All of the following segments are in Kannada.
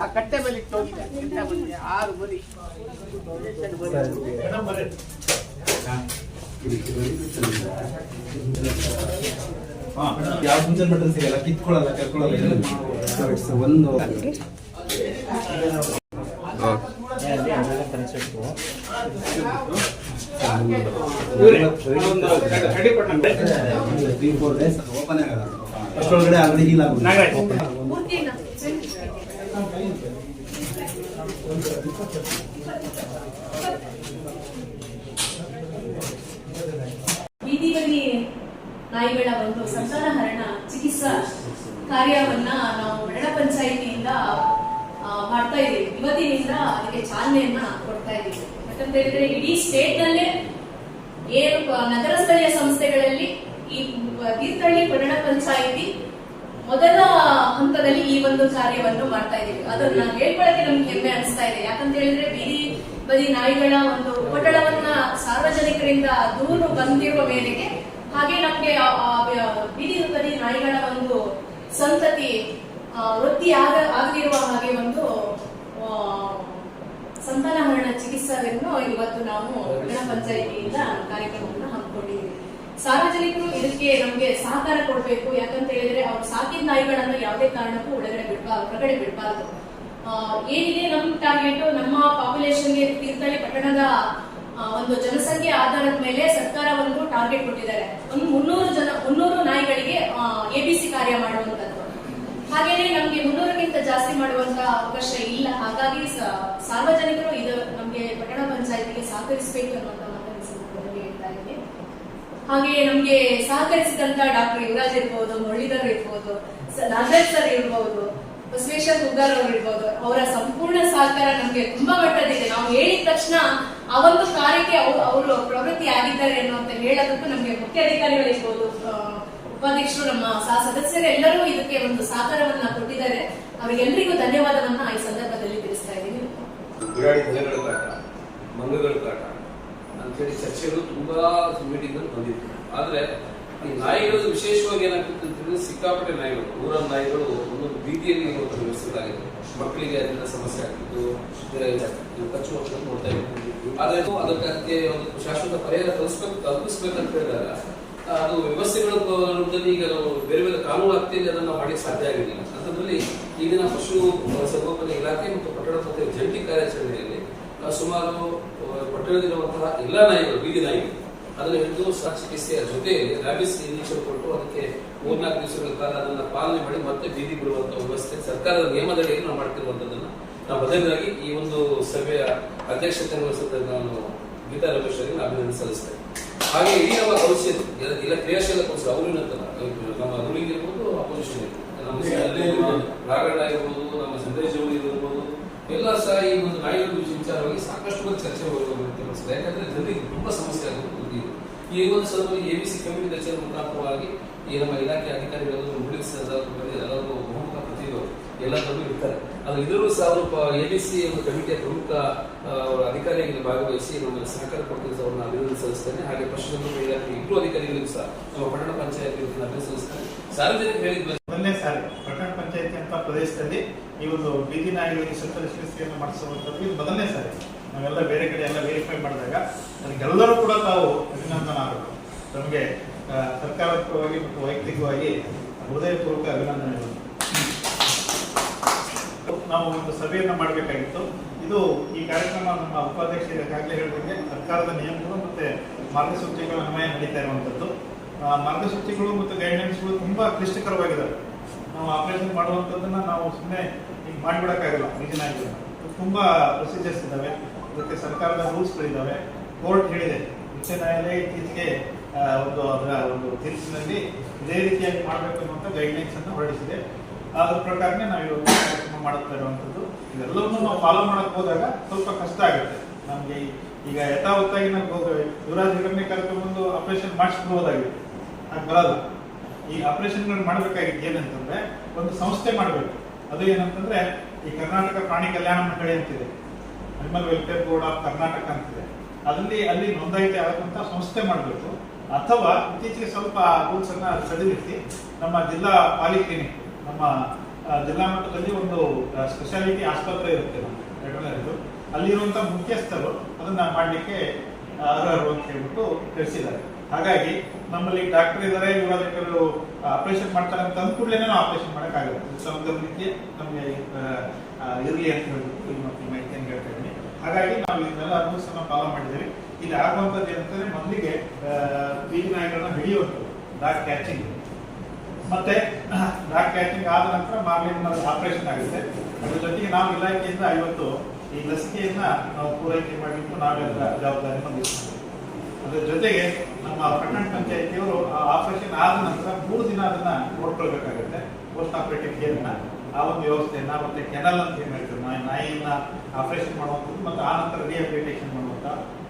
ಆ ಕಟ್ಟೆ ಮೇಲೆ ಆರು ಬರ್ರಿ. ಯಾವ ಮುಂಚೆ ಬಟನ್ ಸಿಗಲ್ಲ ಕಿತ್ಕೊಳ್ಳಲ್ಲ ಕರ್ಕೊಳ್ಳಲ್ಲ ಒಂದು ಅಷ್ಟೊಳಗಡೆ ನಾಯಿಗಳ ಒಂದು ಸಂತಾನಹರಣ ಚಿಕಿತ್ಸಾ ಕಾರ್ಯವನ್ನ ನಾವು ಮರಣ ಪಂಚಾಯಿತಿಯಿಂದ ಮಾಡ್ತಾ ಇದ್ದೀವಿ. ಇವತ್ತಿನಿಂದ ಅದಕ್ಕೆ ಚಾಲನೆಯನ್ನ ಕೊಡ್ತಾ ಇದ್ದೀವಿ. ಯಾಕಂತ ಹೇಳಿದ್ರೆ ಇಡೀ ಸ್ಟೇಟ್ ನಲ್ಲೇ ಏನು ನಗರ ಸ್ಥಳೀಯ ಸಂಸ್ಥೆಗಳಲ್ಲಿ ಈ ತೀರ್ಥಹಳ್ಳಿ ಪಟ್ಟಣ ಪಂಚಾಯಿತಿ ಮೊದಲ ಹಂತದಲ್ಲಿ ಈ ಒಂದು ಕಾರ್ಯವನ್ನು ಮಾಡ್ತಾ ಇದ್ದೀವಿ. ಅದನ್ನ ಹೇಳ್ಕೊಳ್ಳಕ್ಕೆ ನಮ್ಗೆ ಹೆಮ್ಮೆ ಅನಿಸ್ತಾ ಇದೆ. ಯಾಕಂತ ಹೇಳಿದ್ರೆ ಬೀದಿ, ಬದಿ ನಾಯಿಗಳ ಒಂದು ಪಟ್ಟಣವನ್ನ ಸಾರ್ವಜನಿಕರಿಂದ ದೂರು ಬಂದಿರುವ ಮೇರೆಗೆ ಹಾಗೆ ನಮ್ಗೆ ಬೀದಿ ಬದಿ ನಾಯಿಗಳ ಒಂದು ಸಂತತಿ ವೃತ್ತಿ ಆಗ, ಆಗದಿರುವ ಹಾಗೆ ಒಂದು ಸಂತಾನಹರಣ ಚಿಕಿತ್ಸೆಯನ್ನು ಇವತ್ತು ನಾವು ಗ್ರಾಮ ಪಂಚಾಯಿತಿಯಿಂದ ಕಾರ್ಯಕ್ರಮವನ್ನು ಹಮ್ಮಿಕೊಂಡಿದ್ದೀವಿ. ಸಾರ್ವಜನಿಕರು ಇದಕ್ಕೆ ನಮಗೆ ಸಹಕಾರ ಕೊಡಬೇಕು. ಯಾಕಂತ ಹೇಳಿದ್ರೆ ಅವ್ರು ಸಾಕಿದ ನಾಯಿಗಳನ್ನು ಯಾವುದೇ ಕಾರಣಕ್ಕೂ ಒಳಗಡೆ ಬಿಡಬಾರ್ದು ಹೊರಗಡೆ ಬಿಡಬಾರ್ದು. ಏನಿದೆ ನಮ್ಮ ಟಾರ್ಗೆಟ್ ನಮ್ಮ ಪಾಪ್ಯುಲೇಷನ್ಗೆ ತೀರ್ಥಹಳ್ಳಿ ಪಟ್ಟಣದ ಒಂದು ಜನಸಂಖ್ಯೆ ಆಧಾರದ ಮೇಲೆ ಸರ್ಕಾರ ಒಂದು ಟಾರ್ಗೆಟ್ ಕೊಟ್ಟಿದ್ದಾರೆ. ಒಂದು ಮುನ್ನೂರು ಜನ ಮುನ್ನೂರು ನಾಯಿಗಳಿಗೆ ಎಬಿಸಿ ಕಾರ್ಯ ಮಾಡುವಂತದ್ದು ಹಾಗೇನೆ ನಮ್ಗೆ ಮುನ್ನೂರಕ್ಕಿಂತ ಮಾಡುವಂತ ಅವಕಾಶ ಇಲ್ಲ. ಹಾಗಾಗಿ ಸಾರ್ವಜನಿಕರು ಇದು ನಮ್ಗೆ ಪಟ್ಟಣ ಪಂಚಾಯತಿಗೆ ಸಹಕರಿಸಬೇಕು ಅನ್ನುವಂತ ಮಾತನ್ನು ಸಂದರ್ಭದಲ್ಲಿ ಹೇಳ್ತಾ ಹಾಗೆ ನಮ್ಗೆ ಸಹಕರಿಸಿದಂತ ಡಾಕ್ಟರ್ ಯುವರಾಜ್ ಇರ್ಬೋದು ಮುರಳೀಧರ್ ಇರ್ಬೋದು ನಾಗರಾಜ್ ಸರ್ ಇರ್ಬೋದು ಬಸವೇಶ್ವರ ಹುಗ್ಗಾರ್ ಅವರು ಇರ್ಬೋದು ಅವರ ಸಂಪೂರ್ಣ ಸಹಕಾರ ನಮ್ಗೆ ತುಂಬಾ ಮಟ್ಟದಿದೆ ನಾವು ಹೇಳಿದ ತಕ್ಷಣ ಆ ಒಂದು ಕಾರ್ಯಕ್ಕೆ ಅವರು ಪ್ರವೃತ್ತಿ ಆಗಿದ್ದಾರೆ ಅನ್ನುವಂತ ಹೇಳೋದಕ್ಕೂ ನಮ್ಗೆ ಮುಖ್ಯ ಅಧಿಕಾರಿಗಳಿರ್ಬೋದು ಆ, ಉಪಾಧ್ಯಕ್ಷರು ನಮ್ಮ ಸಹ ಸದಸ್ಯರು ಎಲ್ಲರೂ ಇದಕ್ಕೆ ಒಂದು ಸಹಕಾರವನ್ನ ಕೊಟ್ಟಿದ್ದಾರೆ. ಅವರಿಗೆಲ್ಲರಿಗೂ ಧನ್ಯವಾದವನ್ನ ಈ ಸಂದರ್ಭದಲ್ಲಿ ತಿಳಿಸ್ತಾ ಇದ್ದೀನಿ. ಮಂಗಗಳ ಕಾಟ ಅಂತೇಳಿ ಚರ್ಚೆಗಳು ತುಂಬಾ ಮೀಟಿಂಗ್ ಬಂದಿತ್ತು. ಆದ್ರೆ ಈ ನಾಯಿಗಳು ವಿಶೇಷವಾಗಿ ಏನಾಗ್ತಿತ್ತು ಅಂತಂದ್ರೆ ಸಿಕ್ಕಾಪಟ್ಟೆ ನಾಯಿಗಳು ಊರ ನಾಯಿಗಳು ಒಂದೊಂದು ಬೀದಿಯಲ್ಲಿ ಇರುವಂತ ವ್ಯವಸ್ಥೆಗಳಾಗಿದೆ ಮಕ್ಕಳಿಗೆ ಅದರಿಂದ ಸಮಸ್ಯೆ ಆಗ್ತಿತ್ತು ಕಚ್ಚು ಮಕ್ಕಳು ನೋಡ್ತಾ ಇತ್ತು ಆದ್ರೆ ಅದಕ್ಕೆ ಒಂದು ಶಾಶ್ವತ ಪರಿಹಾರ ಕಲಿಸ್ಬೇಕು ಕಲ್ಪಿಸ್ಬೇಕಂತ ಹೇಳಿದಾಗ ಅದು ವ್ಯವಸ್ಥೆಗಳ ರೂಪದಲ್ಲಿ ಈಗ ಬೇರೆ ಬೇರೆ ಕಾನೂನು ಆಗ್ತಿದೆ ಅದನ್ನ ಮಾಡಿ ಸಾಧ್ಯ ಆಗಿರಲಿಲ್ಲ. ಅಂತಂದ್ರಲ್ಲಿ ಈಗಿನ ಪಶು ಸಂಗೋಪನೆ ಇಲಾಖೆ ಮತ್ತು ಪಟ್ಟಣ ಪಂಚಾಯತ್ ಜಂಟಿ ಕಾರ್ಯಾಚರಣೆಯಲ್ಲಿ ಸುಮಾರು ಪಟ್ಟಣದಲ್ಲಿರುವಂತಹ ಎಲ್ಲ ನಾಯಿಗಳು, ಬೀದಿ ನಾಯಿಗಳು ಅದನ್ನು ಹಿಡಿದು ಸಹ ಚಿಕಿತ್ಸೆಯ ಜೊತೆಯಲ್ಲಿ ರ್ಯಾಬಿಸ್ ಇಂಜೆಕ್ಷನ್ ಕೊಟ್ಟು ಅದಕ್ಕೆ ಮೂರ್ನಾಲ್ಕು ದಿವಸಗಳ ಕಾಲ ಅದನ್ನು ಪಾಲನೆ ಮಾಡಿ ಮತ್ತೆ ಬೀದಿ ಬಿಡುವಂತಹ ವ್ಯವಸ್ಥೆ ಸರ್ಕಾರದ ನಿಯಮದಡಿಯಲ್ಲಿ ನಾವು ಮಾಡ್ತಿರುವಂತದ್ದನ್ನು ನಾವು ಬದಲಾಗಿ ಈ ಒಂದು ಸಭೆಯ ಅಧ್ಯಕ್ಷತೆ ವಹಿಸಿದ ನಾನು ಗೀತಾ ರಮೇಶ್ ಅವರಿಗೆ ಅಭಿನಂದನೆ ಸಲ್ಲಿಸ್ತೇನೆ. ಹಾಗೆ ಈ ನಮ್ಮ ಔಷಧಿ ಇಲ್ಲ ಕ್ರಿಯಾಶೀಲ ಕೌನ್ಸಿಲ್ ಅವರು ನಮ್ಮ ರೂಲಿಂಗ್ ಇರ್ಬೋದು ಅಪೋಸಿಷನ್ ಇರ್ಬೋದು. ನಮ್ಮ ರಾಘಣ್ಣ ಇರ್ಬೋದು ನಮ್ಮ ಸಂದೇಶ್ ಅವರು ಇರ್ಬೋದು ಎಲ್ಲ ಸಹ ಈ ಒಂದು ನಾಯಿಗಳ ವಿಚಾರವಾಗಿ ಸಾಕಷ್ಟು ಮಂದಿ ಚರ್ಚೆ ಹೋಗುತ್ತೆ ಯಾಕಂದ್ರೆ ಜನರಿಗೆ ತುಂಬಾ ಸಮಸ್ಯೆ ಆಗುತ್ತೆ ಈ ಒಂದು ಸಂದರ್ಭದಲ್ಲಿ ಎ ಬಿ ಸಿ ಕಮಿಟಿ ರಚನೆ ಮುಖಾಂತರವಾಗಿ ಈ ನಮ್ಮ ಇಲಾಖೆ ಅಧಿಕಾರಿಗಳು ಮುಗಿಸ್ ಎಲ್ಲರೂ ಬಹುಮುಖ ಪ್ರತಿಗಳು ಎಲ್ಲರೂ ಇರ್ತಾರೆ. ಅದು ಇದರಲ್ಲೂ ಸಹ ಅವರು ಎ ಬಿ ಸಿ ಒಂದು ಕಮಿಟಿಯ ಪ್ರಮುಖ ಆ, ಅಧಿಕಾರಿಯಾಗಿ ಭಾಗವಹಿಸಿ ನಮಗೆ ಸಹಕಾರ ಕೊಡ್ತಿದ್ದು ಅವ್ರನ್ನ ಅಭಿವೃದ್ಧಿ ಸಲ್ಲಿಸ್ತೇನೆ. ಹಾಗೆ ಪಶುಸಂಗೋಪನಾ ಇಲಾಖೆ ಇಬ್ಬರು ಅಧಿಕಾರಿಗಳಿಗೂ ಸಹ ನಮ್ಮ ಪಟ್ಟಣ ಪಂಚಾಯತ್ ಅಭಿವೃದ್ಧಿ ಸಲ್ಲಿಸ್ತಾರೆ ಸಾರ್ವಜನಿಕ ಹೇಳಿದ ಮೊದಲನೇ ಸಾರಿ ಪಟ್ಟಣ ಪಂಚಾಯತಿ ಅಂತ ಪ್ರದೇಶದಲ್ಲಿ ಈ ಒಂದು ಬೀದಿ ನಾಯಿಗಳಿಗೆ ಸುತ್ತಲ ಚಿಕಿತ್ಸೆಯನ್ನು ಮಾಡಿಸುವಂಥದ್ದು ಇದು ಮೊದಲನೇ ಸಾರಿ. ನಾವೆಲ್ಲ ಬೇರೆ ಕಡೆ ಎಲ್ಲ ವೆರಿಫೈ ಮಾಡಿದಾಗ ಅದಕ್ಕೆಲ್ಲರೂ ಕೂಡ ತಾವು ಅಭಿನಂದನಾಗಬೇಕು ನಮಗೆ ಆ, ಸರ್ಕಾರತ್ವವಾಗಿ ಮತ್ತು ವೈಯಕ್ತಿಕವಾಗಿ ಹೃದಯಪೂರ್ವಕ ಅಭಿನಂದನೆಗಳು. ನಾವು ಒಂದು ಸಭೆಯನ್ನು ಮಾಡಬೇಕಾಗಿತ್ತು. ಇದು ಈ ಕಾರ್ಯಕ್ರಮ ನಮ್ಮ ಉಪಾಧ್ಯಕ್ಷರು ಈಗಾಗಲೇ ಹೇಳಿದಂಗೆ ಸರ್ಕಾರದ ನಿಯಮಗಳು ಮತ್ತೆ ಮಾರ್ಗಸೂಚಿಗಳ ಅನ್ವಯ ನಡೀತಾ ಇರುವಂಥದ್ದು. ಮಾರ್ಗಸೂಚಿಗಳು ಮತ್ತು ಗೈಡ್ಲೈನ್ಸ್ಗಳು ತುಂಬಾ ಕ್ಲಿಷ್ಟಕರವಾಗಿದ್ದಾವೆ ನಾವು ಆಪರೇಷನ್ ಮಾಡುವಂಥದ್ದನ್ನ ನಾವು ಸುಮ್ಮನೆ ಈಗ ಮಾಡಿಬಿಡಕ್ಕಾಗಲ್ಲ ನಿಜನಾಗಿಲ್ಲ ತುಂಬಾ ಪ್ರೊಸೀಜರ್ಸ್ ಇದ್ದಾವೆ. ಅದಕ್ಕೆ ಸರ್ಕಾರದ ರೂಲ್ಸ್ಗಳಿದ್ದಾವೆ. ಕೋರ್ಟ್ ಹೇಳಿದೆ, ಉಚ್ಚ ನ್ಯಾಯಾಲಯ ಇತ್ತೀಚೆಗೆ ಒಂದು ಅದರ ಒಂದು ತೀರ್ಪಿನಲ್ಲಿ ಇದೇ ರೀತಿಯಾಗಿ ಮಾಡಬೇಕು ಅನ್ನುವಂಥ ಗೈಡ್ಲೈನ್ಸ್ ಅನ್ನು ಹೊರಡಿಸಿದೆ. ಅದ್ರ ಪ್ರಕಾರನೇ ನಾವು ಇವತ್ತು ಕಾರ್ಯಕ್ರಮ ಮಾಡುತ್ತಾ ಇರುವಂಥದ್ದು. ಇದೆಲ್ಲವನ್ನು ನಾವು ಫಾಲೋ ಮಾಡಕ್ ಹೋದಾಗ ಸ್ವಲ್ಪ ಕಷ್ಟ ಆಗುತ್ತೆ. ನಮಗೆ ಈಗ ಯಥಾವತ್ತಾಗಿ ನಾವು ಯುವರಾಜ್ ಹೆಗಡೆ ಒಂದು ಆಪರೇಷನ್ ಮಾಡಿಸ್ಬೋದಾಗಿದೆ ಅದು ಬರಲ್ಲ ಈ ಆಪರೇಷನ್ಗಳನ್ನ ಮಾಡಬೇಕಾಗಿದ್ದು ಏನಂತಂದ್ರೆ, ಒಂದು ಸಂಸ್ಥೆ ಮಾಡಬೇಕು. ಅದು ಏನಂತಂದ್ರೆ, ಈ ಕರ್ನಾಟಕ ಪ್ರಾಣಿ ಕಲ್ಯಾಣ ಮಂಡಳಿ ಅಂತಿದೆ. Animal welfare board of Karnataka ಅಂತಿದೆ. ಅದರಲ್ಲಿ ಅಲ್ಲಿ ನೋಂದಾಯಿತ ಆದಂತ ಸಂಸ್ಥೆ ಮಾಡಬೇಕು. ಅಥವಾ ಇತ್ತೀಚೆಗೆ ಸ್ವಲ್ಪ ರೂಲ್ಸ್ ಅನ್ನ ಸಡಿಲಿಸಿ ನಮ್ಮ ಜಿಲ್ಲಾ ಪಾಲಿಕ್ಲಿನಿಕ್, ನಮ್ಮ ಜಿಲ್ಲಾ ಮಟ್ಟದಲ್ಲಿ ಒಂದು ಸ್ಪೆಷಾಲಿಟಿ ಆಸ್ಪತ್ರೆ ಇರುತ್ತೆ ನಮ್ಮ ಅಲ್ಲಿರುವಂತ ಮುಖ್ಯಸ್ಥರು ಅದನ್ನ ಮಾಡಲಿಕ್ಕೆ ಅರ್ಹರು ಅಂತ ಹೇಳ್ಬಿಟ್ಟು ತಿಳಿಸಿದ್ದಾರೆ. ಹಾಗಾಗಿ ನಮ್ಮಲ್ಲಿ ಡಾಕ್ಟರ್ ಇದ್ದಾರೆ ಅದಕ್ಕೆ ಆಪರೇಷನ್ ಮಾಡ್ತಾರೆ ಅಂತ ಅಂದ ಕೂಡಲೇ ನಾವು ಆಪರೇಷನ್ ಮಾಡೋಕ್ಕಾಗಲ್ಲ. ರೀತಿಯ ನಮಗೆ ಇರಲಿ ಅಂತ ಹೇಳ್ಬಿಟ್ಟು ಈ ಮತ್ತೆ ಮಾಹಿತಿಯನ್ನು ಹೇಳ್ತಾ ಹಾಗಾಗಿ ನಾವು ಇದನ್ನೆಲ್ಲ ಅನ್ನ ಫಾಲೋ ಮಾಡಿದ್ದೀವಿ. ಇಲ್ಲಿ ಆಗುವಂಥದ್ದು ಏನಂತಂದ್ರೆ ಮೊದಲಿಗೆ ಬೀದಿ ನಾಯಿಗಳನ್ನ ಹಿಡಿಯುವಂಥದ್ದು ಡಾಕ್ ಕ್ಯಾಚಿಂಗ್ ಮತ್ತೆ ಡಾಕ್ ಕ್ಯಾಚಿಂಗ್ ಆದ ನಂತರ ಮಾರ್ಲಿನ ಆಪರೇಷನ್ ಆಗುತ್ತೆ. ಅದ್ರ ಜೊತೆಗೆ ನಾವು ಇಲಾಖೆಯಿಂದ ಇವತ್ತು ಈ ಲಸಿಕೆಯನ್ನ ನಾವು ಪೂರೈಕೆ ಮಾಡಲಿಕ್ಕೆ ನಾವೆಲ್ಲ ಜವಾಬ್ದಾರಿ ಹೊಂದಿದ್ದೀವಿ ಅದ್ರ ಜೊತೆಗೆ ನಮ್ಮ ಪಟ್ಟಣ ಪಂಚಾಯತಿಯವರು ಆ ಆಪರೇಷನ್ ಆದ ನಂತರ ಮೂರು ದಿನ ಅದನ್ನ ನೋಡ್ಕೊಳ್ಬೇಕಾಗುತ್ತೆ. ಪೋಸ್ಟ್ ಆಪರೇಟಿವ್ ಕೇರ್ನ ಆ ಒಂದು ವ್ಯವಸ್ಥೆಯನ್ನ ಮತ್ತೆ ಕೆನಲ್ ಅಂತ ಏನ್ ಹೇಳ್ತೀವಿ ನಾಯಿ ನಾಯಿಯನ್ನ ಆಪರೇಷನ್ ಮಾಡುವಂಥದ್ದು ಮತ್ತೆ ಆ ನಂತರ ರಿಹಬಿಲಿಟೇಷನ್ ಮಾಡುವಂತ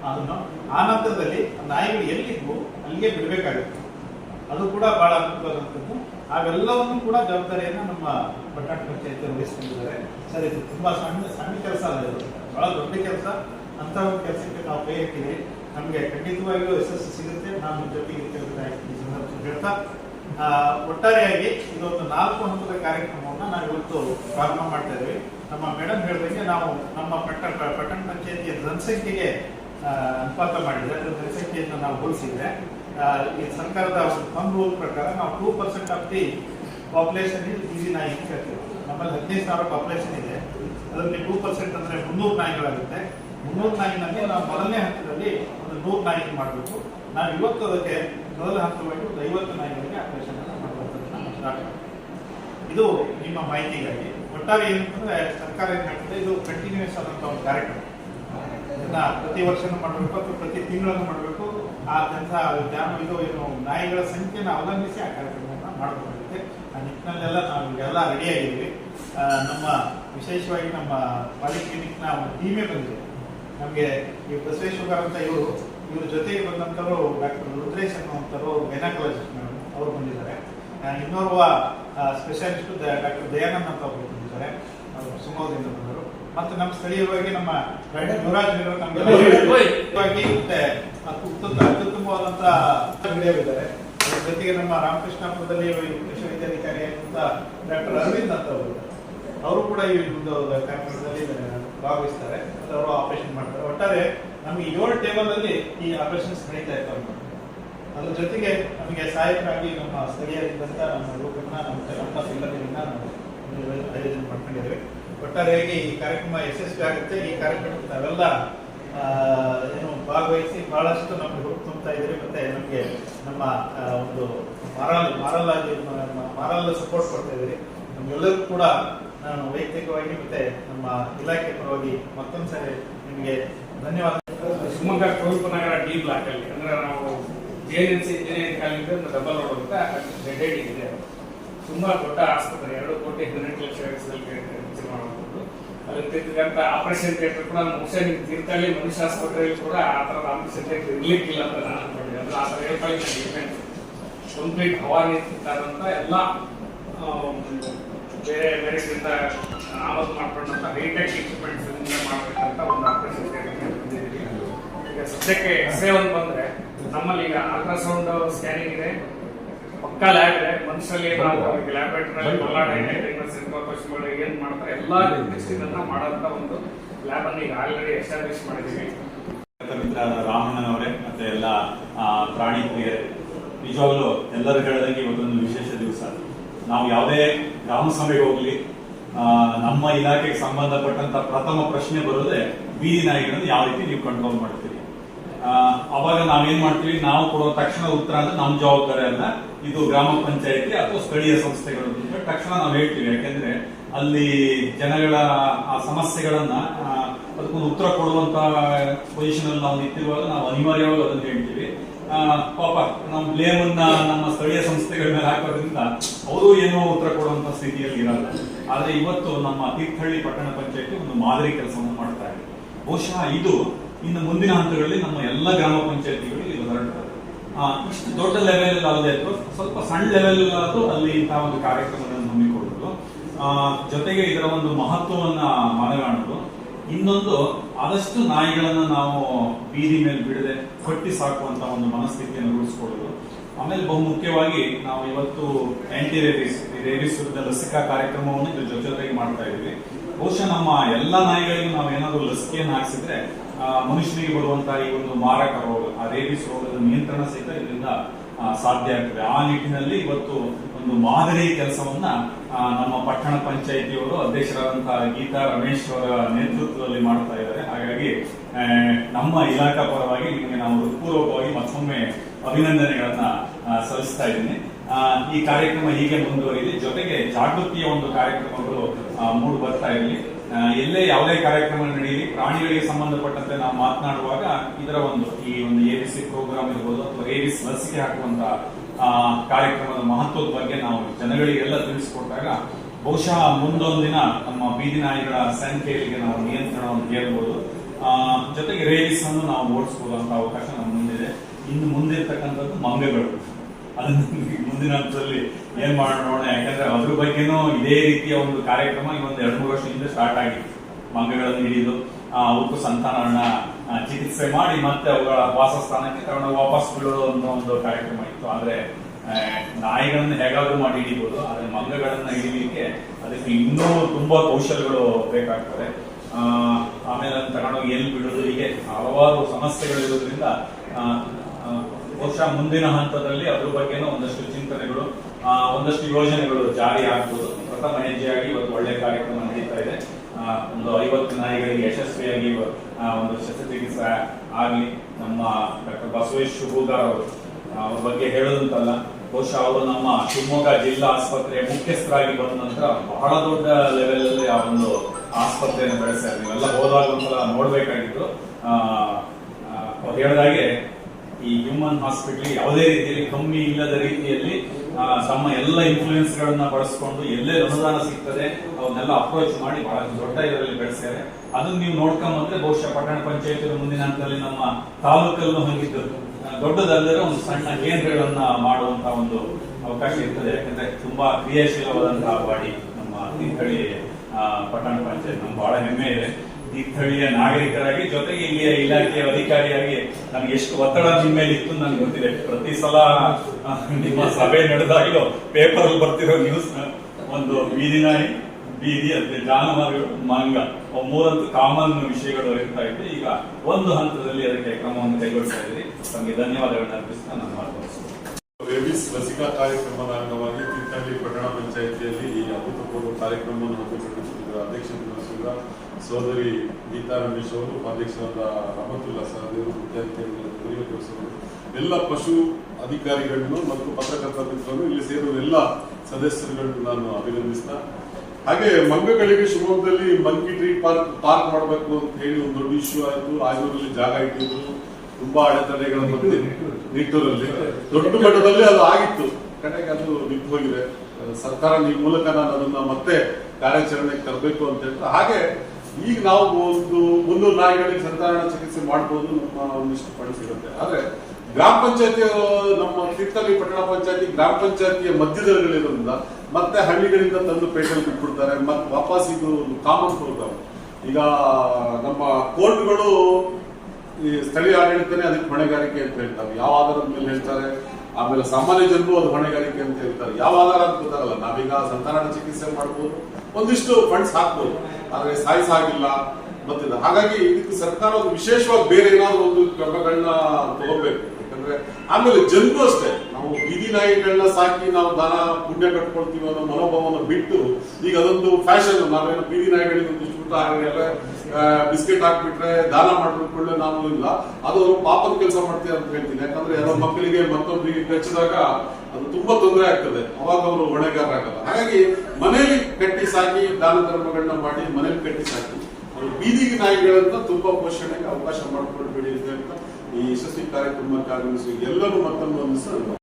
ಅದನ್ನು. ಆ ನಂತರದಲ್ಲಿ ನಾಯಿಗಳು ಎಲ್ಲಿದ್ವು ಅಲ್ಲಿಗೆ ಬಿಡಬೇಕಾಗುತ್ತೆ. ಅದು ಕೂಡ ಬಹಳ ಮುಖ್ಯವಾದಂಥದ್ದು ಅವೆಲ್ಲವನ್ನು ಕೂಡ ಜವಾಬ್ದಾರಿಯನ್ನು ನಮ್ಮ ಪಟ್ಟಣ ಪಂಚಾಯತ್ ವಹಿಸ್ಕೊಂಡಿದ್ದಾರೆ. ಸರ್, ಇದು ತುಂಬಾ ಸಣ್ಣ ಸಣ್ಣ ಕೆಲಸ ಅಲ್ಲ ಬಹಳ ದೊಡ್ಡ ಕೆಲಸ. ಅಂತ ಒಂದು ಕೆಲಸಕ್ಕೆ ನಾವು ಕೈ ಹಾಕಿದ್ವಿ ನಮಗೆ ಖಂಡಿತವಾಗಿಯೂ ಯಶಸ್ಸು ಸಿಗುತ್ತೆ. ನಾನು ಜೊತೆಗೆ ಹೇಳ್ತಾ ಒಟ್ಟಾರೆಯಾಗಿ ಇದೊಂದು ನಾಲ್ಕು ಹಂತದ ಕಾರ್ಯಕ್ರಮವನ್ನು ನಾವು ಇವತ್ತು ಪ್ರಾರಂಭ ಮಾಡ್ತಾ ಇದ್ದೀವಿ ನಮ್ಮ ಮೇಡಮ್ ಹೇಳಿದಂಗೆ ನಾವು ನಮ್ಮ ಪಟ್ಟಣ ಪಟ್ಟಣ ಪಂಚಾಯತಿಯ ಜನಸಂಖ್ಯೆಗೆ ಅನುಪಾತ ಮಾಡಿದ್ರೆ ಅದರ ಜನಸಂಖ್ಯೆಯನ್ನು ನಾವು ಹೋಲಿಸಿದ್ರೆ ಈ ಸರ್ಕಾರದ ಒಂದು ರೂಲ್ ಪ್ರಕಾರ ನಾವು two percent of the population is ನಾಯಿ ಅಂತ ಹೇಳ್ತೀವಿ. ನಮ್ಮಲ್ಲಿ ಹದಿನೈದು ಸಾವಿರ ಪಾಪ್ಯುಲೇಷನ್ ಇದೆ. ಅದರಲ್ಲಿ ಟೂ ಪರ್ಸೆಂಟ್ ಅಂದರೆ ಮುನ್ನೂರು ನಾಯಿಗಳಾಗುತ್ತೆ. ಮುನ್ನೂರು ನಾಯಿನಲ್ಲಿ ನಾವು ಮೊದಲನೇ ಹಂತದಲ್ಲಿ ಒಂದು ನೂರು ನಾಯಿಗೆ ಮಾಡಬೇಕು. ನಾವು ಇವತ್ತು ಅದಕ್ಕೆ ಮೊದಲ ಹಂತವಾಗಿ ಒಂದು ಐವತ್ತು ನಾಯಿಗಳಿಗೆ ಆಪರೇಷನ್ ಮಾಡುವಂಥದ್ದನ್ನ ಇದು ನಿಮ್ಮ ಮಾಹಿತಿಗಾಗಿ. ಒಟ್ಟಾರೆ ಏನಂತಂದ್ರೆ ಸರ್ಕಾರ ಏನ್ ಹೇಳ್ತದೆ ಇದು ಕಂಟಿನ್ಯೂಸ್ ಆದಂಥ ಒಂದು ಕಾರ್ಯಕ್ರಮ. ಇದನ್ನ ಪ್ರತಿ ವರ್ಷನೂ ಮಾಡಬೇಕು ಅಥವಾ ಪ್ರತಿ ತಿಂಗಳನ್ನು ಮಾಡಬೇಕು. ಆ ಜನಸ ಜ್ಞಾನ ಇದು ಏನು ನಾಯಿಗಳ ಸಂಖ್ಯೆನ ಅವಲಂಬಿಸಿ ಆ ಕಾರ್ಯಕ್ರಮವನ್ನು ಮಾಡಬೇಕಾಗುತ್ತೆ ಆ ನಿಟ್ಟಿನಲ್ಲೆಲ್ಲ ನಾವು ಎಲ್ಲ ರೆಡಿ ಆಗಿದ್ದೀವಿ. ನಮ್ಮ ವಿಶೇಷವಾಗಿ ನಮ್ಮ ಪಾಲಿಕ್ಲಿನಿಕ್ನ ಒಂದು ಟೀಮೇ ಬಂದಿದೆ. ನಮಗೆ ಈ ಬಸವೇಶ್ವರ ಅಂತ ಇವರು ಇವ್ರ ಜೊತೆಗೆ ಬಂದಂಥವರು ಡಾಕ್ಟರ್ ರುದ್ರೇಶ್ ಅನ್ನುವಂಥವ್ರು ಗೈನಕಾಲಜಿಸ್ಟ್ ಮೇಡಮ್ ಅವರು ಬಂದಿದ್ದಾರೆ. ಇನ್ನೋರ್ವ ಸ್ಪೆಷಾಲಿಸ್ಟ್ ಡಾಕ್ಟರ್ ದಯಾನಂದ್ ಅಂತ ಅವರು ಬಂದಿದ್ದಾರೆ. ಅವರು ಶಿವಮೊಗ್ಗದಿಂದ ಬಂದರು. ಮತ್ತು ನಮ್ಮ ಸ್ಥಳೀಯವಾಗಿ ನಮ್ಮ ಯುವರಾಜ್ ನಮ್ಗೆ ಮತ್ತೆ ಅತ್ಯುತ್ತಮ ಅತ್ಯುತ್ತಮವಾದಂಥ ಇದ್ದಾರೆ ಜೊತೆಗೆ ನಮ್ಮ ರಾಮಕೃಷ್ಣಪುರದಲ್ಲಿ ವಿಶ್ವವಿದ್ಯಾಧಿಕಾರಿ ವೈದ್ಯಾಧಿಕಾರಿ ಆಗಿರುವಂತ ಡಾಕ್ಟರ್ ಅರವಿಂದ್ ಅಂತ ಅವರು ಅವರು ಕೂಡ ಈ ಒಂದು ಕಾರ್ಯಕ್ರಮದಲ್ಲಿ ಭಾಗವಹಿಸ್ತಾರೆ. ಅವರು ಆಪರೇಷನ್ ಮಾಡ್ತಾರೆ. ಒಟ್ಟಾರೆ ನಮಗೆ ಏಳು ಟೇಬಲ್ ಅಲ್ಲಿ ಈ ಆಪರೇಷನ್ಸ್ ನಡೀತಾ ಇರ್ತಾರೆ ಅದ್ರ ಜೊತೆಗೆ ನಮಗೆ ಸಹಾಯಕರಾಗಿ ನಮ್ಮ ಸ್ಥಳೀಯರಿದ್ದಂಥ ನಮ್ಮ ಯುವಕರನ್ನ ನಮ್ಮ ಸಿಬ್ಬಂದಿಗಳನ್ನ ನಾವು ಆಯೋಜನೆ ಮಾಡ್ಕೊಂಡಿದ್ದೇವೆ. ಒಟ್ಟಾರೆಯಾಗಿ ಈ ಕಾರ್ಯಕ್ರಮ ಯಶಸ್ವಿ ಆಗುತ್ತೆ. ಈ ಕಾರ್ಯಕ್ರಮಕ್ಕೆ ತಾವೆಲ್ಲ ಏನು ಭಾಗವಹಿಸಿ ಬಹಳಷ್ಟು ನಮಗೆ ಹುರುಪು ತುಂಬ್ತಾ ಇದ್ದೀವಿ ಮತ್ತೆ ನಮಗೆ ನಮ್ಮ ಒಂದು ಮಾರಲ್ ಮಾರಲ್ ಆಗಿ ಮಾರಲ್ ಸಪೋರ್ಟ್ ಕೊಡ್ತಾ ಇದ್ದೀರಿ. ನಮ್ಗೆಲ್ಲರಿಗೂ ಕೂಡ ನಾನು ವೈಯಕ್ತಿಕವಾಗಿ ಮತ್ತೆ ನಮ್ಮ ಇಲಾಖೆ ಪರವಾಗಿ ಮತ್ತೊಂದ್ಸರಿ ನಿಮಗೆ ಧನ್ಯವಾದ. ಶಿವಮೊಗ್ಗ ಕುವೆಂಪು ನಗರ ಡಿ ಬ್ಲಾಕ್ ಅಲ್ಲಿ ಅಂದ್ರೆ ನಾವು JNNC engineering college double road ಅಂತ ಡೆಡ್ ಇದೆ. ತುಂಬಾ ದೊಡ್ಡ ಆಸ್ಪತ್ರೆ ಎರಡು ಕೋಟಿ ಹದಿನೆಂಟು ಲಕ್ಷ ವೆಚ್ಚದಲ್ಲಿ ಮಾಡಬಹುದು. ಅಲ್ಲಿ ಆಪರೇಷನ್ ಥಿಯೇಟರ್ ಕೂಡ ಮುಖ್ಯ ನಿಮ್ಗೆ ತೀರ್ಥಹಳ್ಳಿ ಮನುಷ್ಯ ಆಸ್ಪತ್ರೆಯಲ್ಲಿ ಕೂಡ ಆ ಥರದ ಆಪರೇಷನ್ ಥಿಯೇಟರ್ ಇರ್ಲಿಕ್ಕಿಲ್ಲ ಅಂತ ನಾನು ಅನ್ಕೊಂಡಿದ್ದೆ ಅಂದ್ರೆ ಆ ಥರ ಹೇಳ್ಕೊಳ್ಳಿ ಕಂಪ್ಲೀಟ್ ಹವಾನಿಂತಾದಂತ ಎಲ್ಲ ಆಮ್, ಬೇರೆ ಬೇರೆದಿಂದ ಆಮದು ಮಾಡ್ಕೊಂಡಂತ ಹೈಟೆಕ್ ಇಕ್ವಿಪ್ಮೆಂಟ್ಸ್ ಮಾಡಬೇಕಂತ ಒಂದು ಬಂದಿದ್ದೀವಿ. ಈಗ ಸದ್ಯಕ್ಕೆ ಎಕ್ಸ್ರೇ ಒಂದು ಬಂದ್ರೆ ನಮ್ಮಲ್ಲಿ ಈಗ ಅಲ್ಟ್ರಾಸೌಂಡ್ ಸ್ಕ್ಯಾನಿಂಗ್ ಇದೆ. ಪಕ್ಕ ಲ್ಯಾಬ್ ಇದೆ. ಮನುಷ್ಯರಲ್ಲಿ ನಾವು ಲ್ಯಾಬ್ರೇಟರಿ ಮಲ್ನಾಡ್ ಕ್ವಶನ್ಗಳು ಏನು ಮಾಡ್ತಾರೆ? ಎಲ್ಲಾ ದೃಷ್ಟಿಯಿಂದ ಮಾಡೋಂತ ಒಂದು ಲ್ಯಾಬ್ ಅನ್ನು ಈಗ ಆಲ್ರೆಡಿ ಎಸ್ಟಾಬ್ಲಿಷ್ ಮಾಡಿದ್ದೀವಿ. ಮಿತ್ರರಾದ ರಾಮಣ್ಣನವರೇ ಮತ್ತೆ ಎಲ್ಲ ಆ, ಪ್ರಾಣಿ ಪ್ರಿಯರೇ. ನಿಜವಾಗ್ಲೂ ಎಲ್ಲರೂ ಹೇಳಿದಂಗೆ ಇವತ್ತೊಂದು ವಿಶೇಷ ನಾವು ಯಾವುದೇ ಗ್ರಾಮ ಸಭೆಗೆ ಹೋಗ್ಲಿ ನಮ್ಮ ಇಲಾಖೆಗೆ ಸಂಬಂಧಪಟ್ಟಂತ ಪ್ರಥಮ ಪ್ರಶ್ನೆ ಬರೋದೇ ಬೀದಿ ನಾಯಿಗಳನ್ನು ಯಾವ ರೀತಿ ನೀವು ಕಂಟ್ರೋಲ್ ಮಾಡ್ತೀರಿ? ಅವಾಗ ನಾವೇನ್ ಮಾಡ್ತೀವಿ? ನಾವು ಕೊಡೋ ತಕ್ಷಣ ಉತ್ತರ ಅಂದ್ರೆ ನಮ್ಮ ಜವಾಬ್ದಾರಿ ಅಲ್ಲ ಇದು ಗ್ರಾಮ ಪಂಚಾಯತಿ ಅಥವಾ ಸ್ಥಳೀಯ ಸಂಸ್ಥೆಗಳು ತಕ್ಷಣ ನಾವು ಹೇಳ್ತೀವಿ. ಯಾಕೆಂದ್ರೆ ಅಲ್ಲಿ ಜನಗಳ ಆ ಸಮಸ್ಯೆಗಳನ್ನ ಅದಕ್ಕೊಂದು ಉತ್ತರ ಕೊಡುವಂತ ಪೊಸಿಷನ್ ಅಲ್ಲಿ ನಾವು ನಿಂತಿರುವಾಗ ನಾವು ಅನಿವಾರ್ಯವಾಗಿ ಅದನ್ನು ಹೇಳ್ತೀವಿ. ಪಾಪ ನಮ್ಮ ಬ್ಲೇಮ್ ಅನ್ನ ನಮ್ಮ ಸ್ಥಳೀಯ ಸಂಸ್ಥೆಗಳ ಮೇಲೆ ಹಾಕೋದ್ರಿಂದ ಅವರು ಏನೋ ಉತ್ತರ ಕೊಡುವಂತ ಸ್ಥಿತಿಯಲ್ಲಿ ಇರಲ್ಲ. ಆದ್ರೆ ಇವತ್ತು ನಮ್ಮ ತೀರ್ಥಹಳ್ಳಿ ಪಟ್ಟಣ ಪಂಚಾಯತಿ ಒಂದು ಮಾದರಿ ಕೆಲಸವನ್ನು ಮಾಡ್ತಾ ಇದೆ. ಬಹುಶಃ ಇದು ಇನ್ನು ಮುಂದಿನ ಹಂತಗಳಲ್ಲಿ ನಮ್ಮ ಎಲ್ಲ ಗ್ರಾಮ ಪಂಚಾಯತಿಗಳಲ್ಲಿ ಇದು ಇಷ್ಟು ದೊಡ್ಡ ಲೆವೆಲ್ ಅಲ್ಲದೆ ಇದ್ರು ಸ್ವಲ್ಪ ಸಣ್ಣ ಲೆವೆಲ್ ಆದರೂ ಅಲ್ಲಿ ಇಂತಹ ಒಂದು ಕಾರ್ಯಕ್ರಮಗಳನ್ನು ಹಮ್ಮಿಕೊಳ್ಳೋದು. ಜೊತೆಗೆ ಇದರ ಒಂದು ಮಹತ್ವವನ್ನ ಮನಗಾಣೋದು. ಇನ್ನೊಂದು ಆದಷ್ಟು ನಾಯಿಗಳನ್ನ ನಾವು ಬೀದಿ ಮೇಲೆ ಬಿಡದೆ ಕಟ್ಟಿ ಸಾಕುವಂತ ಒಂದು ಮನಸ್ಥಿತಿಯನ್ನು ರೂಢಿಸ್ಕೊಳ್ಳೋದು. ಆಮೇಲೆ ಬಹು ಮುಖ್ಯವಾಗಿ ನಾವು ಇವತ್ತು ಆಂಟಿ ರೇಬಿಸ್ ರೇಬಿಸ್ ವಿರುದ್ಧ ಲಸಿಕಾ ಕಾರ್ಯಕ್ರಮವನ್ನು ಇದ್ರ ಜೊತೆ ಜೊತೆಗೆ ಮಾಡ್ತಾ ಇದ್ದೀವಿ. ಬಹುಶಃ ನಮ್ಮ ಎಲ್ಲ ನಾಯಿಗಳಿಗೂ ನಾವು ಏನಾದರೂ ಲಸಿಕೆಯನ್ನು ಹಾಕಿಸಿದ್ರೆ ಮನುಷ್ಯನಿಗೆ ಬರುವಂತಹ ಈ ಒಂದು ಮಾರಕ ರೋಗ, ಆ ರೇಬಿಸ್ ರೋಗದ ನಿಯಂತ್ರಣ ಸಹಿತ ಇದರಿಂದ ಸಾಧ್ಯ ಆಗ್ತದೆ. ಆ ನಿಟ್ಟಿನಲ್ಲಿ ಇವತ್ತು ಒಂದು ಮಾದರಿ ಕೆಲಸವನ್ನ ನಮ್ಮ ಪಟ್ಟಣ ಪಂಚಾಯಿತಿಯವರು, ಅಧ್ಯಕ್ಷರಾದಂತಹ ಗೀತಾ ರಮೇಶ್ ಅವರ ನೇತೃತ್ವದಲ್ಲಿ ಮಾಡ್ತಾ ಇದ್ದಾರೆ. ಹಾಗಾಗಿ ನಮ್ಮ ಇಲಾಖಾ ಪರವಾಗಿ ನಿಮಗೆ ನಾವು ಹೃತ್ಪೂರ್ವಕವಾಗಿ ಮತ್ತೊಮ್ಮೆ ಅಭಿನಂದನೆಗಳನ್ನ ಸಲ್ಲಿಸ್ತಾ ಇದ್ದೀನಿ. ಈ ಕಾರ್ಯಕ್ರಮ ಹೀಗೆ ಮುಂದುವರಿದೆ ಜೊತೆಗೆ ಜಾಗೃತಿಯ ಒಂದು ಕಾರ್ಯಕ್ರಮಗಳು ಮೂಡ್ ಬರ್ತಾ ಇರಲಿ. ಎಲ್ಲೇ ಯಾವುದೇ ಕಾರ್ಯಕ್ರಮ ನಡೆಯಲಿ, ಪ್ರಾಣಿಗಳಿಗೆ ಸಂಬಂಧಪಟ್ಟಂತೆ ನಾವು ಮಾತನಾಡುವಾಗ ಇದರ ಒಂದು, ಈ ಒಂದು ಎಬಿಸಿ ಪ್ರೋಗ್ರಾಮ್ ಇರ್ಬೋದು ಅಥವಾ ರೇಬಿಸ್ ಲಸಿಕೆ ಹಾಕುವಂತ ಕಾರ್ಯಕ್ರಮದ ಮಹತ್ವದ ಬಗ್ಗೆ ನಾವು ಜನಗಳಿಗೆಲ್ಲ ತಿಳಿಸಿಕೊಟ್ಟಾಗ, ಬಹುಶಃ ಮುಂದೊಂದು ದಿನ ನಮ್ಮ ಬೀದಿ ನಾಯಿಗಳ ಸಂಖ್ಯೆಗೆ ನಾವು ನಿಯಂತ್ರಣವನ್ನು ಹೇಳ್ಬೋದು ಜೊತೆಗೆ ರೇಸ್ ಅನ್ನು ನಾವು ಓಡಿಸ್ಕೊಳ್ಳುವಂತ ಅವಕಾಶ ನಮ್ಮ ಮುಂದಿದೆ. ಇನ್ನು ಮುಂದಿರ್ತಕ್ಕಂಥದ್ದು ಮಂಗಗಳು ಅದನ್ನು ಮುಂದಿನ ಹಂತದಲ್ಲಿ ಏನ್ ಮಾಡೋಣ ಯಾಕಂದ್ರೆ ಅದ್ರ ಬಗ್ಗೆನೂ ಇದೇ ರೀತಿಯ ಒಂದು ಕಾರ್ಯಕ್ರಮ ಈ ಒಂದು ಎರಡು ಮೂರು ವರ್ಷದಿಂದ ಸ್ಟಾರ್ಟ್ ಆಗಿತ್ತು ಮಂಗಗಳನ್ನು ಹಿಡಿದು ಅವಕ್ಕೂ ಸಂತಾನವನ್ನ ಚಿಕಿತ್ಸೆ ಮಾಡಿ ಮತ್ತೆ ಅವುಗಳ ವಾಸಸ್ಥಾನಕ್ಕೆ ತಗೊಂಡು ವಾಪಸ್ ಬೀಳೋದು ಅನ್ನೋ ಒಂದು ಕಾರ್ಯಕ್ರಮ ಇತ್ತು. ಆದ್ರೆ ನಾಯಿಗಳನ್ನು ಹೇಗಾದ್ರೂ ಮಾಡಿ ಹಿಡಿಬಹುದು ಆದ್ರೆ ಮಂಗಗಳನ್ನ ಹಿಡಿಲಿಕ್ಕೆ ಅದಕ್ಕೆ ಇನ್ನೂ ತುಂಬಾ ಕೌಶಲ್ಯಗಳು ಬೇಕಾಗ್ತದೆ ಆ, ಆಮೇಲೆ ಅದನ್ನ ತಗೊಂಡೋಗಿ ಎಲ್ಲಿ ಬಿಡೋದು ಹೀಗೆ ಹಲವಾರು ಸಮಸ್ಯೆಗಳು ಇರೋದ್ರಿಂದ ಆ, ಆ, ಬಹುಶಃ ಮುಂದಿನ ಹಂತದಲ್ಲಿ ಅದ್ರ ಬಗ್ಗೆನೂ ಒಂದಷ್ಟು ಚಿಂತನೆಗಳು ಒಂದಷ್ಟು ಯೋಜನೆಗಳು ಜಾರಿ ಆಗ್ಬೋದು. ಪ್ರಥಮ ಹೆಜ್ಜೆಯಾಗಿ ಇವತ್ತು ಒಳ್ಳೆ ಕಾರ್ಯಕ್ರಮ ನಡೀತಾ ಇದೆ. ಒಂದು ಐವತ್ತು ನಾಯಿಗಳಿಗೆ ಯಶಸ್ವಿಯಾಗಿ ಒಂದು ಶಸ್ತ್ರಚಿಕಿತ್ಸೆ ಆಗಲಿ. ನಮ್ಮ ಡಾಕ್ಟರ್ ಬಸವೇಶ್ ಶುಭೂಗಾರ್ ಅವರು ಅವ್ರ ಬಗ್ಗೆ ಹೇಳೋದಂತಲ್ಲ ಬಹುಶಃ ಅವರು ನಮ್ಮ ಶಿವಮೊಗ್ಗ ಜಿಲ್ಲಾ ಆಸ್ಪತ್ರೆಯ ಮುಖ್ಯಸ್ಥರಾಗಿ ಬಂದ ನಂತರ ಬಹಳ ದೊಡ್ಡ ಲೆವೆಲ್ ಅಲ್ಲಿ ಆ ಒಂದು ಆಸ್ಪತ್ರೆಯನ್ನು ಬೆಳೆಸ್ತಾರೆ ನೀವೆಲ್ಲ ಹೋದಾಗ ಒಂದ್ಸಲ ನೋಡ್ಬೇಕಾಗಿತ್ತು. ಅವ್ರು ಹೇಳಿದಾಗೆ ಈ ಹ್ಯೂಮನ್ ಹಾಸ್ಪಿಟಲ್ ಯಾವುದೇ ರೀತಿಯಲ್ಲಿ ಕಮ್ಮಿ ಇಲ್ಲದ ರೀತಿಯಲ್ಲಿ ತಮ್ಮ ಎಲ್ಲ ಇನ್ಫ್ಲೂಯೆನ್ಸ್ ಗಳನ್ನ ಬಳಸ್ಕೊಂಡು ಎಲ್ಲೇ ಅನುದಾನ ಸಿಗ್ತದೆ ಅವನ್ನೆಲ್ಲ ಅಪ್ರೋಚ್ ಮಾಡಿ ಬಹಳ ದೊಡ್ಡ ಇದರಲ್ಲಿ ಬೆಳೆಸ್ತಾರೆ. ಅದನ್ನ ನೀವು ನೋಡ್ಕೊಂಬಂದ್ರೆ ಬಹುಶಃ ಪಟ್ಟಣ ಪಂಚಾಯತ್ ಮುಂದಿನ ಹಂತದಲ್ಲಿ ನಮ್ಮ ತಾಲೂಕಲ್ಲೂ ಹೊಂದಿದ್ದು ದೊಡ್ಡದಲ್ಲದೆ ಒಂದು ಸಣ್ಣ ಕೇಂದ್ರಗಳನ್ನ ಮಾಡುವಂತ ಒಂದು ಅವಕಾಶ ಇರ್ತದೆ. ಯಾಕಂದ್ರೆ ತುಂಬಾ ಕ್ರಿಯಾಶೀಲವಾದಂತಹ ಬಾಡಿ ನಮ್ಮ ಆ, ಪಟ್ಟಣ ಪಂಚಾಯತ್ ನಮ್ಗೆ ಬಹಳ ಹೆಮ್ಮೆ ಇದೆ. ಈ ಸ್ಥಳೀಯ ನಾಗರಿಕರಾಗಿ ಜೊತೆಗೆ ಇಲ್ಲಿಯ ಇಲಾಖೆಯ ಅಧಿಕಾರಿಯಾಗಿ ನನಗೆ ಎಷ್ಟು ಒತ್ತಡ ನಿಮ್ಮ ಮೇಲೆ ಇತ್ತು ನನಗೆ ಗೊತ್ತಿದೆ. ಪ್ರತಿ ಸಲ ನಿಮ್ಮ ಸಭೆ ನಡೆದಾಗಲೂ ಪೇಪರ್ ಅಲ್ಲಿ ಬರ್ತಿರೋ ನ್ಯೂಸ್ ಒಂದು ಬೀದಿ ನಾಯಿ ಬೀದಿ ಅಂದ್ರೆ ಜಾನುವಾರುಗಳು ಮಂಗ ಮೂರಂತೂ ಕಾಮನ್ ವಿಷಯಗಳು ಇರ್ತಾ ಇತ್ತು. ಈಗ ಒಂದು ಹಂತದಲ್ಲಿ ಅದಕ್ಕೆ ಕ್ರಮವನ್ನು ಕೈಗೊಳ್ತಾ ಇದ್ದೀರಿ. ನಮಗೆ ಧನ್ಯವಾದಗಳನ್ನ ಅರ್ಪಿಸ್ತಾ ನಾನು ಮಾತನಾಡಿಸ್ತೇನೆ ರೇಬಿಸ್ ಲಸಿಕಾ ಕಾರ್ಯಕ್ರಮದ ಅಂಗವಾಗಿ ತೀರ್ಥಹಳ್ಳಿ ಪಟ್ಟಣ ಪಂಚಾಯಿತಿಯಲ್ಲಿ ಈ ಅಭೂತಪೂರ್ವ ಕಾರ್ಯಕ್ರಮವನ್ನು ಹಮ್ಮಿಕೊಂಡಿರುವ ಅಧ್ಯಕ್ಷತೆ ವಹಿಸಿದ ಸೋದರಿ ಗೀತಾ ರಮೇಶ್ ಅವರು, ಉಪಾಧ್ಯಕ್ಷರಾದ ರಹಮತುಲ್ಲಾ ಸಹದೇವರು ಕುರಿಯ ಎಲ್ಲ ಪಶು ಅಧಿಕಾರಿಗಳನ್ನು ಮತ್ತು ಪತ್ರಕರ್ತ ಮಿತ್ರರು ಇಲ್ಲಿ ಸೇರುವ ಎಲ್ಲ ಸದಸ್ಯರುಗಳನ್ನು ನಾನು ಅಭಿನಂದಿಸ್ತಾ, ಹಾಗೆ ಮಂಗಗಳಿಗೆ ಶಿವಮೊಗ್ಗದಲ್ಲಿ ಮಂಕಿ ಟ್ರೀ ಪಾರ್ಕ್ ಪಾರ್ಕ್ ಮಾಡಬೇಕು ಅಂತ ಹೇಳಿ ಒಂದು ದೊಡ್ಡ ಇಶ್ಯೂ ಆಯಿತು. ರಾಯಚೂರಲ್ಲಿ ಜಾಗ ಇಟ್ಟಿದ್ರು. ತುಂಬಾ ಅಡೆತಡೆಗಳ ಮಧ್ಯೆ ನಿಟ್ಟೂರಲ್ಲಿ. ದೊಡ್ಡ ಮಟ್ಟದಲ್ಲಿ ಅದು ಆಗಿತ್ತು. ಕಡೆಗೆ ಅದು ನಿಂತು ಹೋಗಿದೆ. ಸರ್ಕಾರ ಈ ಮೂಲಕ ನಾನು ಅದನ್ನ ಮತ್ತೆ ಕಾರ್ಯಾಚರಣೆಗೆ ತರಬೇಕು ಅಂತ ಹೇಳ್ತಾ ಹಾಗೆ ಈಗ ನಾವು ಒಂದು ಮುನ್ನೂರು ನಾಯಿಗಳಿಗೆ ಸಂತಾನ ಚಿಕಿತ್ಸೆ ಮಾಡಬಹುದು ನಮ್ಮ ಒಂದಿಷ್ಟು ಫಂಡ್ ಸಿಗುತ್ತೆ ಆದ್ರೆ ಗ್ರಾಮ ಪಂಚಾಯತಿ, ನಮ್ಮ ತೀರ್ಥಹಳ್ಳಿ ಪಟ್ಟಣ ಪಂಚಾಯತಿ, ಗ್ರಾಮ ಪಂಚಾಯತಿಯ ಮಧ್ಯದಲ್ಲಿರೋದ್ರಿಂದ ಮತ್ತೆ ಹಳ್ಳಿಗಳಿಂದ ತಂದು ಪೇಟೆಯಲ್ಲಿ ಬಿಟ್ಬಿಡ್ತಾರೆ. ಮತ್ತೆ ವಾಪಸ್ ಇದು ಕಾಮನ್ ಪ್ರೋಗ್ರಾಮ್ ಈಗ ನಮ್ಮ ಕೋರ್ಟ್ಗಳು ಈ ಸ್ಥಳೀಯ ಆಡಳಿತನೇ ಅದಕ್ಕೆ ಹೊಣೆಗಾರಿಕೆ ಅಂತ ಹೇಳ್ತಾರೆ. ಯಾವ ಆಧಾರದ ಮೇಲೆ ಹೇಳ್ತಾರೆ. ಆಮೇಲೆ ಸಾಮಾನ್ಯ ಜನರು ಅದು ಹೊಣೆಗಾರಿಕೆ ಅಂತ ಹೇಳ್ತಾರೆ. ಯಾವ ಆಧಾರ ಅಂತ ಗೊತ್ತಾಗಲ್ಲ. ನಾವೀಗ ಸಂತಾನ ಚಿಕಿತ್ಸೆ ಮಾಡ್ಬೋದು. ಒಂದಿಷ್ಟು ಫಂಡ್ಸ್ ಹಾಕ್ಬೋದು. ಆದ್ರೆ ಸಾಯಿಸಾಗಿಲ್ಲ ಮತ್ತಿದೆ ಹಾಗಾಗಿ ಇದಕ್ಕೆ ಸರ್ಕಾರ ವಿಶೇಷವಾಗಿ ಬೇರೆ ಏನಾದ್ರು ಒಂದು ಕ್ರಮಗಳನ್ನ ತಗೋಬೇಕು ಯಾಕಂದ್ರೆ ಆಮೇಲೆ ಜನರು ಅಷ್ಟೇ. ಬೀದಿ ನಾಯಿಗಳನ್ನ ಸಾಕಿ ನಾವು ದಾನ ಪುಣ್ಯ ಕಟ್ಕೊಳ್ತೀವಿ ಅನ್ನೋ ಮನೋಭಾವನ ಬಿಟ್ಟು ಈಗ ಅದೊಂದು ಫ್ಯಾಷನ್ ನಾವೇನು ಬೀದಿ ನಾಯಿಗಳಿಗೆ ಒಂದಿಷ್ಟು ಊಟ ಎಲ್ಲ ಬಿಸ್ಕೆಟ್ ಹಾಕ್ಬಿಟ್ರೆ ದಾನ ಮಾಡ್ಬಿಟ್ಕೊಳ್ಳೆ ನಾನು ಇಲ್ಲ. ಅದು ಅವರು ಪಾಪದ ಕೆಲಸ ಮಾಡ್ತೀವಿ ಅಂತ ಹೇಳ್ತೀನಿ. ಯಾಕಂದ್ರೆ ಯಾರೋ ಮಕ್ಕಳಿಗೆ ಮತ್ತೊಬ್ಬರಿಗೆ ಕಚ್ಚಿದಾಗ ಅದು ತುಂಬಾ ತೊಂದರೆ ಆಗ್ತದೆ. ಅವಾಗ ಅವರು ಹೊಣೆಗಾರರಾಗಲ್ಲ. ಹಾಗಾಗಿ ಮನೇಲಿ ಕಟ್ಟಿ ಸಾಕಿ ದಾನ ಧರ್ಮಗಳನ್ನ ಮಾಡಿ ಮನೇಲಿ ಕಟ್ಟಿ ಸಾಕಿ. ಅವರು ಬೀದಿ ನಾಯಿಗಳನ್ನ ತುಂಬಾ ಪೋಷಣೆಗೆ ಅವಕಾಶ ಮಾಡಿಕೊಡ್ಬೇಡಿ ಅಂತ ಈ ಯಶಸ್ವಿ ಕಾರ್ಯಕ್ರಮಕ್ಕೆ ಆಗಮಿಸಿ ಎಲ್ಲರೂ ಮತ್ತೊಂದು ಒಂದು